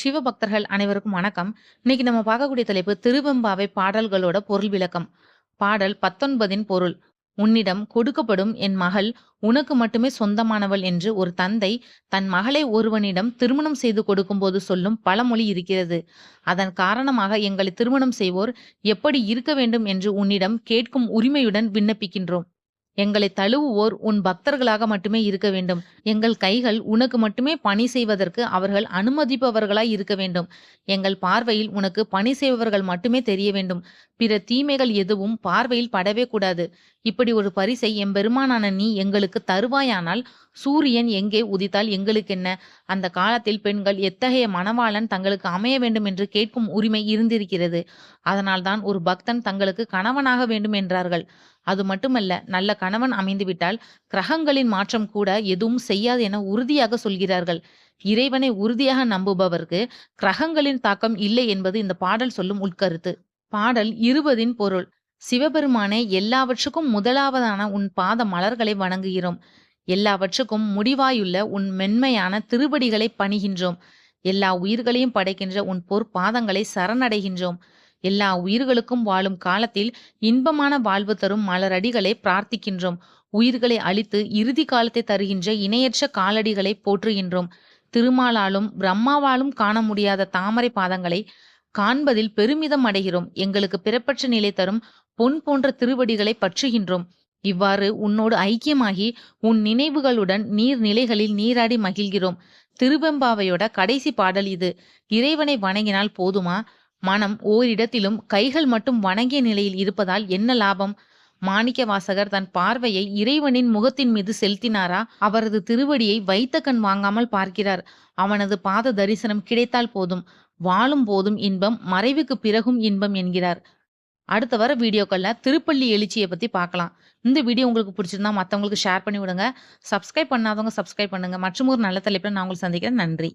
சிவபக்தர்கள் அனைவருக்கும் வணக்கம். இன்னைக்கு நம்ம பார்க்கக்கூடிய தலைப்பு திருவெம்பாவை பாடல்களோட பொருள் விளக்கம். பாடல் பத்தொன்பதின் பொருள். உன்னிடம் கொடுக்கப்படும் என் மகள் உனக்கு மட்டுமே சொந்தமானவள் என்று ஒரு தந்தை தன் மகளை ஒருவனிடம் திருமணம் செய்து கொடுக்கும்போது சொல்லும் பழமொழி இருக்கிறது. அதன் காரணமாக எங்களை திருமணம் செய்வோர் எப்படி இருக்க வேண்டும் என்று உன்னிடம் கேட்கும் உரிமையுடன் விண்ணப்பிக்கின்றோம். எங்களை தழுவுவோர் உன் பக்தர்களாக மட்டுமே இருக்க வேண்டும். எங்கள் கைகள் உனக்கு மட்டுமே பணி செய்வதற்கு அவர்கள் அனுமதிப்பவர்களாய் இருக்க வேண்டும். எங்கள் பார்வையில் உனக்கு பணி செய்பவர்கள் மட்டுமே தெரிய வேண்டும். பிற தீமைகள் எதுவும் பார்வையில் படவே கூடாது. இப்படி ஒரு பரிசை எம்பெருமானான நீ எங்களுக்கு தருவாயானால் சூரியன் எங்கே உதித்தால் எங்களுக்கு என்ன? அந்த காலத்தில் பெண்கள் எத்தகைய மணவாளன் தங்களுக்கு அமைய வேண்டும் என்று கேட்கும் உரிமை இருந்திருக்கிறது. அதனால்தான் ஒரு பக்தன் தங்களுக்கு கணவனாக வேண்டும் என்றார்கள். அது மட்டுமல்ல நல்ல கணவன் அமைந்துவிட்டால் கிரகங்களின் மாற்றம் கூட எதுவும் செய்யாது என உறுதியாக சொல்கிறார்கள். இறைவனை உறுதியாக நம்புபவருக்கு கிரகங்களின் தாக்கம் இல்லை என்பது இந்த பாடல் சொல்லும் உட்கருத்து பாடல் இருபதின் பொருள். சிவபெருமானே எல்லாவற்றுக்கும் முதலாவதான உன் பாத மலர்களை வணங்குகிறோம். எல்லாவற்றுக்கும் முடிவாயுள்ள உன் மென்மையான திருவடிகளை பணிகின்றோம். எல்லா உயிர்களையும் படைக்கின்ற உன் பொற்பாதங்களை சரணடைகின்றோம். எல்லா உயிர்களுக்கும் வாழும் காலத்தில் இன்பமான வாழ்வு தரும் மலரடிகளை பிரார்த்திக்கின்றோம். உயிர்களை அழித்து இறுதி காலத்தை தருகின்ற இணையற்ற காலடிகளை போற்றுகின்றோம். திருமாலாலும் பிரம்மாவாலும் காண முடியாத தாமரை பாதங்களை காண்பதில் பெருமிதம் அடைகிறோம். எங்களுக்கு பிறப்பற்ற நிலை தரும் பொன் போன்ற திருவடிகளை பற்றுகின்றோம். இவ்வாறு உன்னோடு ஐக்கியமாகி உன் நினைவுகளுடன் நீர் நிலைகளில் நீராடி மகிழ்கிறோம். திருவெம்பாவையோட கடைசி பாடல் இது. இறைவனை வணங்கினால் போதுமா? மனம் ஓரிடத்திலும் கைகள் மட்டும் வணங்கிய நிலையில் இருப்பதால் என்ன லாபம்? மாணிக்க வாசகர் தன் பார்வையை இறைவனின் முகத்தின் மீது செலுத்தினாரா? அவரது திருவடியை வைத்த கண் வாங்காமல் பார்க்கிறார். அவனது பாத தரிசனம் கிடைத்தால் போதும். வாழும் போதும் இன்பம் மறைவுக்கு பிறகும் இன்பம் என்கிறார். அடுத்த வர வீடியோக்களில் திருப்பள்ளி எழுச்சியை பற்றி பார்க்கலாம். இந்த வீடியோ உங்களுக்கு பிடிச்சிருந்தா மற்றவங்களுக்கு ஷேர் பண்ணி விடுங்க. சப்ஸ்கிரைப் பண்ணாதவங்க சப்ஸ்கிரைப் பண்ணுங்கள் மற்றும் ஒரு நல்ல தலைப்பில் நான் உங்களுக்கு சந்திக்கிறேன். நன்றி.